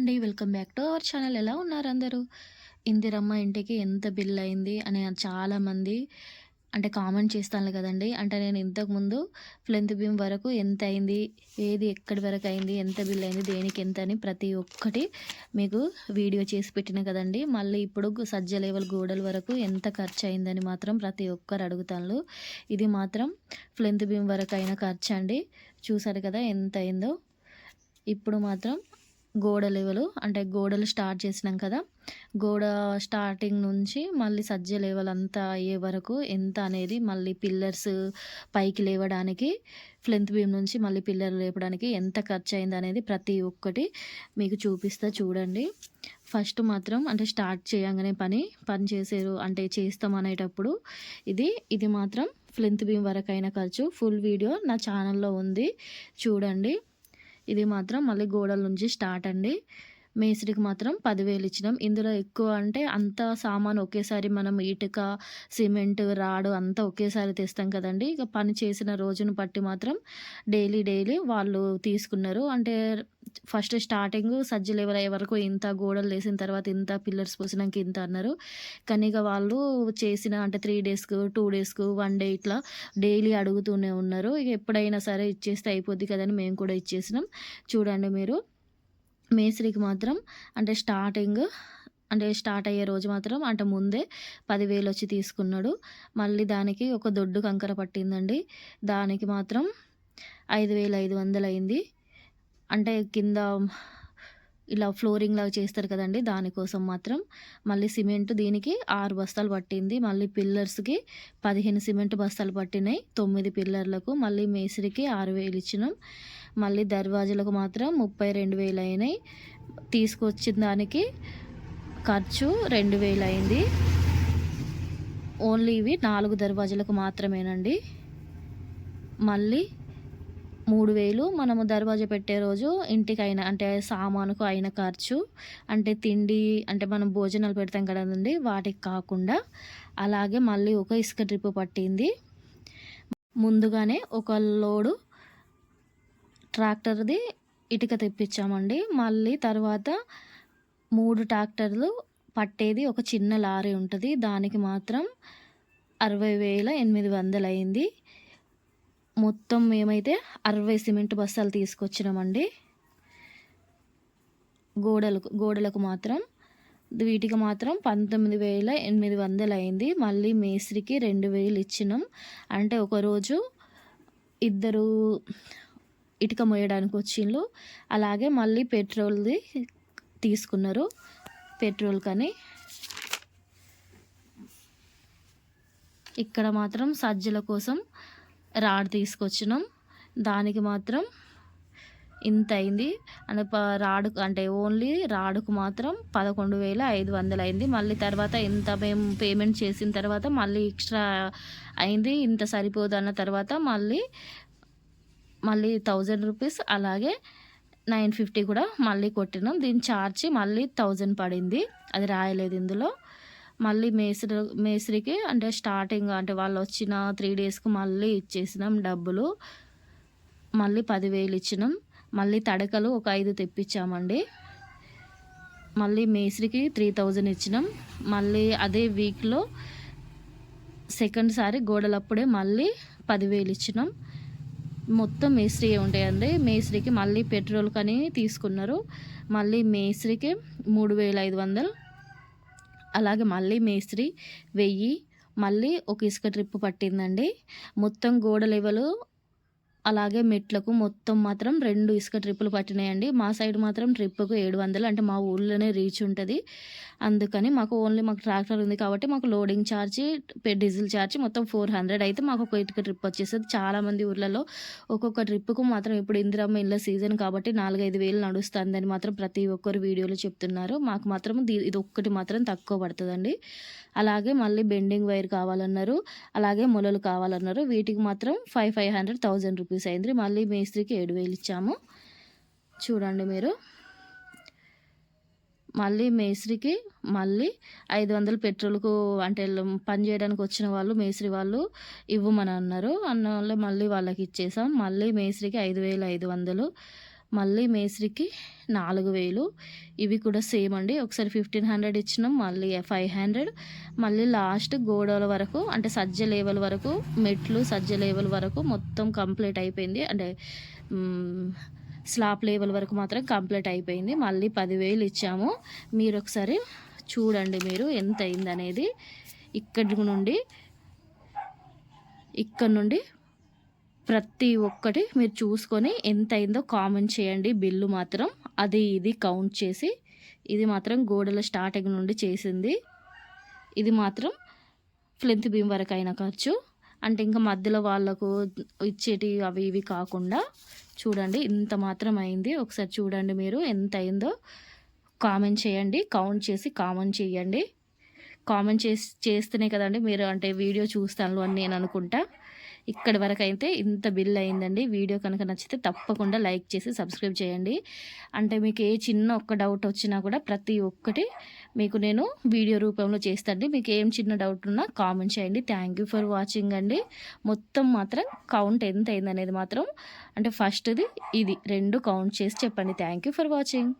అండి. Welcome back to our channel. ఎలా ఉన్నారు అందరూ? ఇందిరమ్మ ఇంటికి ఎంత బిల్ అయింది అని చాలామంది అంటే కామెంట్ చేస్తాను కదండి. అంటే నేను ఇంతకుముందు ఫ్లెంత్ బీమ్ వరకు ఎంత అయింది ఏది ఎక్కడి వరకు అయింది ఎంత బిల్ అయింది దేనికి ఎంత అని ప్రతి ఒక్కటి మీకు వీడియో చేసి పెట్టిన కదండి. మళ్ళీ ఇప్పుడు సజ్జ లెవెల్ గోడల వరకు ఎంత ఖర్చు అయిందని మాత్రం ప్రతి ఒక్కరు అడుగుతాను ఇది మాత్రం ఫ్లెంత్ బీమ్ వరకు అయిన ఖర్చు అండి. చూసారు కదా ఎంత అయిందో. ఇప్పుడు మాత్రం గోడ లెవెల్ అంటే గోడలు స్టార్ట్ చేసినాం కదా. గోడ స్టార్టింగ్ నుంచి మళ్ళీ సజ్జ లెవెల్ అంతా అయ్యే వరకు ఎంత అనేది మళ్ళీ పిల్లర్స్ పైకి లేవడానికి ఫ్లెంత్ బీమ్ నుంచి మళ్ళీ పిల్లర్ లేపడానికి ఎంత ఖర్చు అయింది అనేది ప్రతి ఒక్కటి మీకు చూపిస్తా చూడండి. ఫస్ట్ మాత్రం అంటే స్టార్ట్ చేయగానే పని పని చేసారు అంటే చేస్తాం అనేటప్పుడు ఇది ఇది మాత్రం ఫ్లెంత్ బీమ్ వరకు అయిన ఖర్చు. ఫుల్ వీడియో నా ఛానల్లో ఉంది. చూడండి. ఇది మాత్రం మళ్ళీ గోడల నుంచి స్టార్ట్ అండి. మేస్త్రికి మాత్రం పదివేలు ఇచ్చినాం. ఇందులో ఎక్కువ అంటే అంత సామాన్ ఒకేసారి మనం ఇటుక సిమెంట్ రాడు అంతా ఒకేసారి తెస్తాం కదండి. ఇక పని చేసిన రోజును బట్టి మాత్రం డైలీ డైలీ వాళ్ళు తీసుకున్నారు. అంటే ఫస్ట్ స్టార్టింగ్ సజ్జ లెవెల్ అయ్యే వరకు ఇంత గోడలు వేసిన తర్వాత ఇంత పిల్లర్స్ పోసినాక ఇంత అన్నారు. కానీ ఇక వాళ్ళు చేసిన అంటే త్రీ డేస్కు టూ డేస్కు వన్ డే ఇట్లా డైలీ అడుగుతూనే ఉన్నారు. ఇక ఎప్పుడైనా సరే ఇచ్చేస్తే అయిపోద్ది కదని మేము కూడా ఇచ్చేసినాం. చూడండి మీరు. మేస్త్రికి మాత్రం అంటే స్టార్టింగ్ అంటే స్టార్ట్ అయ్యే రోజు మాత్రం అంటే ముందే పదివేలు వచ్చి తీసుకున్నాడు. మళ్ళీ దానికి ఒక దొడ్డు కంకర పట్టిందండి. దానికి మాత్రం ఐదు వేల ఐదు వందలు అయింది. అంటే కింద ఇలా ఫ్లోరింగ్ లాగా చేస్తారు కదండి దానికోసం మాత్రం. మళ్ళీ సిమెంట్ దీనికి ఆరు బస్తాలు పట్టింది. మళ్ళీ పిల్లర్స్కి పదిహేను సిమెంట్ బస్తాలు పట్టినాయి. తొమ్మిది పిల్లర్లకు మళ్ళీ మేస్త్రికి ఆరు వేలు ఇచ్చినాం. మళ్ళీ దర్వాజులకు మాత్రం ముప్పై రెండు వేలు అయినాయి. తీసుకొచ్చిన దానికి ఖర్చు రెండు వేలు అయింది. ఓన్లీ ఇవి నాలుగు దర్వాజులకు మాత్రమేనండి. మళ్ళీ మూడు వేలు మనము దర్వాజా పెట్టే రోజు ఇంటికి అయిన అంటే సామానుకు అయిన ఖర్చు అంటే తిండి అంటే మనం భోజనాలు పెడతాం కదండి వాటికి కాకుండా. అలాగే మళ్ళీ ఒక ఇసుక ట్రిప్ పట్టింది. ముందుగానే ఒక లోడు ట్రాక్టర్ది ఇటుక తెప్పించామండి. మళ్ళీ తర్వాత మూడు ట్రాక్టర్లు పట్టేది ఒక చిన్న లారీ ఉంటుంది. దానికి మాత్రం అరవై వేల ఎనిమిది వందలు అయింది మొత్తం మేమైతే అరవై సిమెంట్ బస్తాలు తీసుకొచ్చినామండి. గోడలకు గోడలకు మాత్రం వీటికి మాత్రం పంతొమ్మిది వేల ఎనిమిది వందలు అయింది మళ్ళీ మేస్త్రికి రెండు వేలు ఇచ్చినాం. అంటే ఒకరోజు ఇద్దరు ఇటుక మోయడానికి వచ్చిండ్రు అలాగే మళ్ళీ పెట్రోల్ది తీసుకున్నారు. పెట్రోల్ కానీ ఇక్కడ మాత్రం సజ్జల కోసం రాడ్ తీసుకొచ్చినాం. దానికి మాత్రం ఇంత అయింది. అంటే రాడుకు అంటే ఓన్లీ రాడుకు మాత్రం పదకొండు వేల ఐదు వందలు అయింది. మళ్ళీ తర్వాత ఇంత మేము పేమెంట్ చేసిన తర్వాత మళ్ళీ ఎక్స్ట్రా అయింది. ఇంత సరిపోదు అన్న తర్వాత మళ్ళీ మళ్ళీ థౌజండ్ రూపీస్ అలాగే నైన్ ఫిఫ్టీ కూడా మళ్ళీ కొట్టినాం. దీని ఛార్జ్ మళ్ళీ థౌజండ్ పడింది. అది రాయలేదు ఇందులో. మళ్ళీ మేస్త్రి మేస్త్రికి అంటే స్టార్టింగ్ అంటే వాళ్ళు వచ్చిన త్రీ డేస్కి మళ్ళీ ఇచ్చేసినాం డబ్బులు. మళ్ళీ పదివేలు ఇచ్చినాం. మళ్ళీ తడకలు ఒక ఐదు తెప్పించామండి. మళ్ళీ మేస్త్రికి త్రీ థౌజండ్ ఇచ్చినాం. మళ్ళీ అదే వీక్లో సెకండ్ సారి గోడలప్పుడే మళ్ళీ పదివేలు ఇచ్చినాం. మొత్తం మేస్త్రి ఉంటాయండి మేస్త్రికి మళ్ళీ పెట్రోల్ కానీ తీసుకున్నారు. మళ్ళీ మేస్త్రికి మూడు వేల ఐదు వందలు. అలాగే మళ్ళీ మేస్త్రి వెయ్యి. మళ్ళీ ఒక ఇసుక ట్రిప్ పట్టిందండి. మొత్తం గోడ లెవెలు అలాగే మెట్లకు మొత్తం మాత్రం రెండు ఇసుక ట్రిప్పులు పట్టినాయండి. మా సైడ్ మాత్రం ట్రిప్పుకు ఏడు వందలు. అంటే మా ఊళ్ళోనే రీచ్ ఉంటుంది. అందుకని మాకు ఓన్లీ మాకు ట్రాక్టర్ ఉంది కాబట్టి మాకు లోడింగ్ ఛార్జ్ డీజిల్ ఛార్జ్ మొత్తం ఫోర్ హండ్రెడ్ అయితే మాకు ఒక ఇటుక ట్రిప్ వచ్చేస్తుంది. చాలామంది ఊర్లలో ఒక్కొక్క ట్రిప్పుకు మాత్రం ఇప్పుడు ఇందిరమ్మ ఇళ్ళ సీజన్ కాబట్టి నాలుగైదు వేలు నడుస్తుందని మాత్రం ప్రతి ఒక్కరు వీడియోలో చెప్తున్నారు. మాకు మాత్రం ఇది ఒక్కటి మాత్రం తక్కువ పడుతుందండి. అలాగే మళ్ళీ బెండింగ్ వైర్ కావాలన్నారు. అలాగే మొలలు కావాలన్నారు. వీటికి మాత్రం five five hundred thousand rupees అయింది. మళ్ళీ మేస్త్రికి ఏడు వేలు ఇచ్చాము. చూడండి మీరు. మళ్ళీ మేస్త్రికి మళ్ళీ ఐదు వందలు పెట్రోల్కు అంటే పని చేయడానికి వచ్చిన వాళ్ళు మేస్త్రి వాళ్ళు ఇవ్వమని అన్నారు. అన్న మళ్ళీ వాళ్ళకి ఇచ్చేసాం. మళ్ళీ మేస్త్రికి ఐదు వేల ఐదు వందలు మళ్ళీ మేస్త్రికి నాలుగు వేలు. ఇవి కూడా సేమ్ అండి. ఒకసారి ఫిఫ్టీన్ హండ్రెడ్ ఇచ్చినాం మళ్ళీ ఫైవ్ హండ్రెడ్. మళ్ళీ లాస్ట్ గోడల వరకు అంటే సజ్జ లేవల్ వరకు మెట్లు సజ్జ లేవల్ వరకు మొత్తం కంప్లీట్ అయిపోయింది. అంటే స్లాప్ స్లాబ్ లెవెల్ వరకు మాత్రం కంప్లీట్ అయిపోయింది. మళ్ళీ పదివేలు ఇచ్చాము. మీరు ఒకసారి చూడండి మీరు ఎంత అయింది అనేది ఇక్కడి నుండి ఇక్కడ నుండి ప్రతి ఒక్కటి మీరు చూసుకొని ఎంత అయిందో కామెంట్ చేయండి. బిల్లు మాత్రం అది ఇది కౌంట్ చేసి ఇది మాత్రం గోడల స్టార్టింగ్ నుండి చేసింది. ఇది మాత్రం ఫ్లెంత్ బీమ్ వరకు అయిన ఖర్చు అంటే ఇంకా మధ్యలో వాళ్ళకు ఇచ్చేటి అవి ఇవి కాకుండా చూడండి ఇంత మాత్రం అయింది. ఒకసారి చూడండి మీరు ఎంత అయిందో కామెంట్ చేయండి. కౌంట్ చేసి కామెంట్ చేయండి. కామెంట్ చేసి చేస్తేనే కదండి మీరు అంటే వీడియో చూస్తాను అని నేను అనుకుంటా. ఇక్కడి వరకు అయితే ఇంత బిల్ అయిందండి. వీడియో కనుక నచ్చితే తప్పకుండా లైక్ చేసి సబ్స్క్రైబ్ చేయండి. అంటే మీకు ఏ చిన్న ఒక్క డౌట్ వచ్చినా కూడా ప్రతి ఒక్కటి మీకు నేను వీడియో రూపంలో చేస్తాండి. మీకు ఏం చిన్న డౌట్ ఉన్నా కామెంట్ చేయండి. థ్యాంక్ యూ ఫర్ వాచింగ్ అండి. మొత్తం మాత్రం కౌంట్ ఎంత అయిందనేది మాత్రం అంటే ఫస్ట్ది ఇది రెండు కౌంట్ చేసి చెప్పండి. Thank you for watching